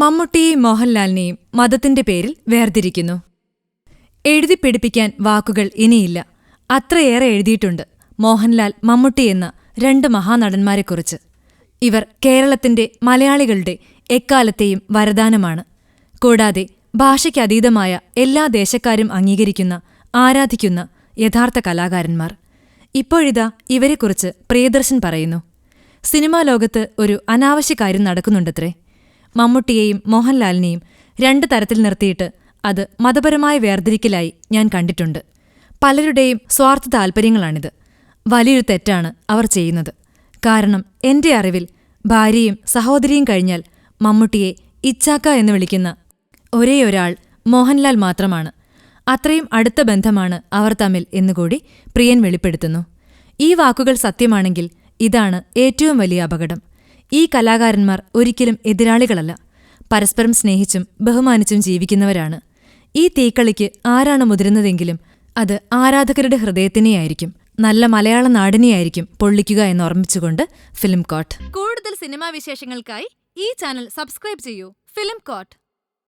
മമ്മൂട്ടിയെയും മോഹൻലാലിനെയും മതത്തിന്റെ പേരിൽ വേർതിരിക്കുന്നു. എഴുതി പിടിപ്പിക്കാൻ വാക്കുകൾ ഇനിയില്ല. അത്രയേറെ എഴുതിയിട്ടുണ്ട് മോഹൻലാൽ മമ്മൂട്ടി എന്ന രണ്ട് മഹാനടന്മാരെക്കുറിച്ച്. ഇവർ കേരളത്തിന്റെ മലയാളികളുടെ എക്കാലത്തെയും വരദാനമാണ്. കൂടാതെ ഭാഷയ്ക്കതീതമായ എല്ലാ ദേശക്കാരും അംഗീകരിക്കുന്ന ആരാധിക്കുന്ന യഥാർത്ഥ കലാകാരന്മാർ. ഇപ്പോഴിതാ ഇവരെക്കുറിച്ച് പ്രിയദർശൻ പറയുന്നു. സിനിമാ ലോകത്ത് ഒരു അനാവശ്യ കാര്യം നടക്കുന്നുണ്ടത്രേ. മമ്മൂട്ടിയെയും മോഹൻലാലിനെയും രണ്ട് തരത്തിൽ നിർത്തിയിട്ട് അത് മതപരമായ വേർതിരിക്കലായി ഞാൻ കണ്ടിട്ടുണ്ട്. പലരുടെയും സ്വാർത്ഥ താൽപ്പര്യങ്ങളാണിത് വലിയൊരു തെറ്റാണ് അവർ ചെയ്യുന്നത്. കാരണം എന്റെ അറിവിൽ ഭാര്യയും സഹോദരിയും കഴിഞ്ഞാൽ മമ്മൂട്ടിയെ ഇച്ചാക്ക എന്ന് വിളിക്കുന്ന ഒരേയൊരാൾ മോഹൻലാൽ മാത്രമാണ്. അത്രയും അടുത്ത ബന്ധമാണ് അവർ തമ്മിൽ എന്നുകൂടി പ്രിയൻ വെളിപ്പെടുത്തുന്നു. ഈ വാക്കുകൾ സത്യമാണെങ്കിൽ ഇതാണ് ഏറ്റവും വലിയ അപകടം. ഈ കലാകാരന്മാർ ഒരിക്കലും എതിരാളികളല്ല. പരസ്പരം സ്നേഹിച്ചും ബഹുമാനിച്ചും ജീവിക്കുന്നവരാണ്. ഈ തീക്കളിക്ക് ആരാണ് മുതിരുന്നതെങ്കിലും അത് ആരാധകരുടെ ഹൃദയത്തിനെയായിരിക്കും. നല്ല മലയാള നാടിനെയായിരിക്കും പൊള്ളിക്കുക എന്ന് ഓർമ്മിച്ചുകൊണ്ട് ഫിലിം കോട്ട്. കൂടുതൽ സിനിമാ വിശേഷങ്ങൾക്കായി ഈ ചാനൽ സബ്സ്ക്രൈബ് ചെയ്യൂ. Film coat.